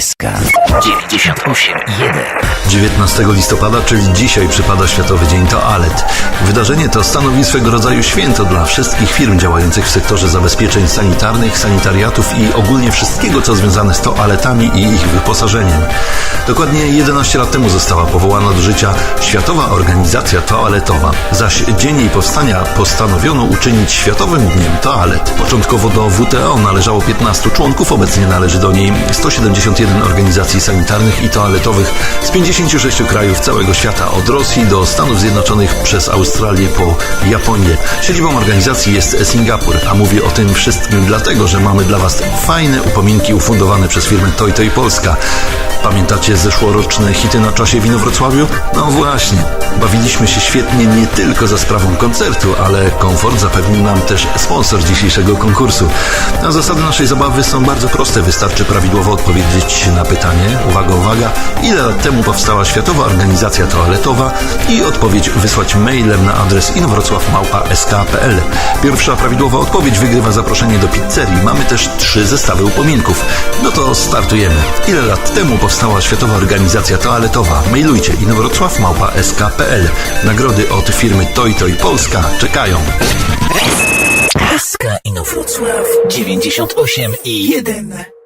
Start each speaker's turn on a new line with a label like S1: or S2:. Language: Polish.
S1: SK 98.1
S2: 19 listopada, czyli dzisiaj przypada Światowy Dzień Toalet. Wydarzenie to stanowi swego rodzaju święto dla wszystkich firm działających w sektorze zabezpieczeń sanitarnych, sanitariatów i ogólnie wszystkiego, co związane z toaletami i ich wyposażeniem. Dokładnie 11 lat temu została powołana do życia Światowa Organizacja Toaletowa, zaś dzień jej powstania postanowiono uczynić Światowym Dniem Toalet. Początkowo do WTO należało 15 członków, obecnie należy do niej 171 organizacji sanitarnych i toaletowych z 56 krajów całego świata, od Rosji do Stanów Zjednoczonych przez Australię po Japonię. Siedzibą organizacji jest Singapur, a mówię o tym wszystkim dlatego, że mamy dla Was fajne upominki ufundowane przez firmę Toy Toy Polska. Pamiętacie zeszłoroczne hity na czasie w Inowrocławiu? No właśnie, bawiliśmy się świetnie nie tylko za sprawą koncertu, ale komfort zapewnił nam też sponsor dzisiejszego konkursu. A zasady naszej zabawy są bardzo proste, wystarczy prawidłowo odpowiedzieć na pytanie, uwaga, uwaga, ile lat temu powstała Światowa Organizacja Toaletowa i odpowiedź wysłać mailem na adres inowrocławmałpa.sk.pl. Pierwsza prawidłowa odpowiedź wygrywa zaproszenie do pizzerii. Mamy też trzy zestawy upominków. No to startujemy. Ile lat temu powstała Światowa Organizacja Toaletowa? Mailujcie inowrocławmałpa.sk.pl. Nagrody od firmy Toy Toy Polska czekają.
S1: SK Inowrocław 98.1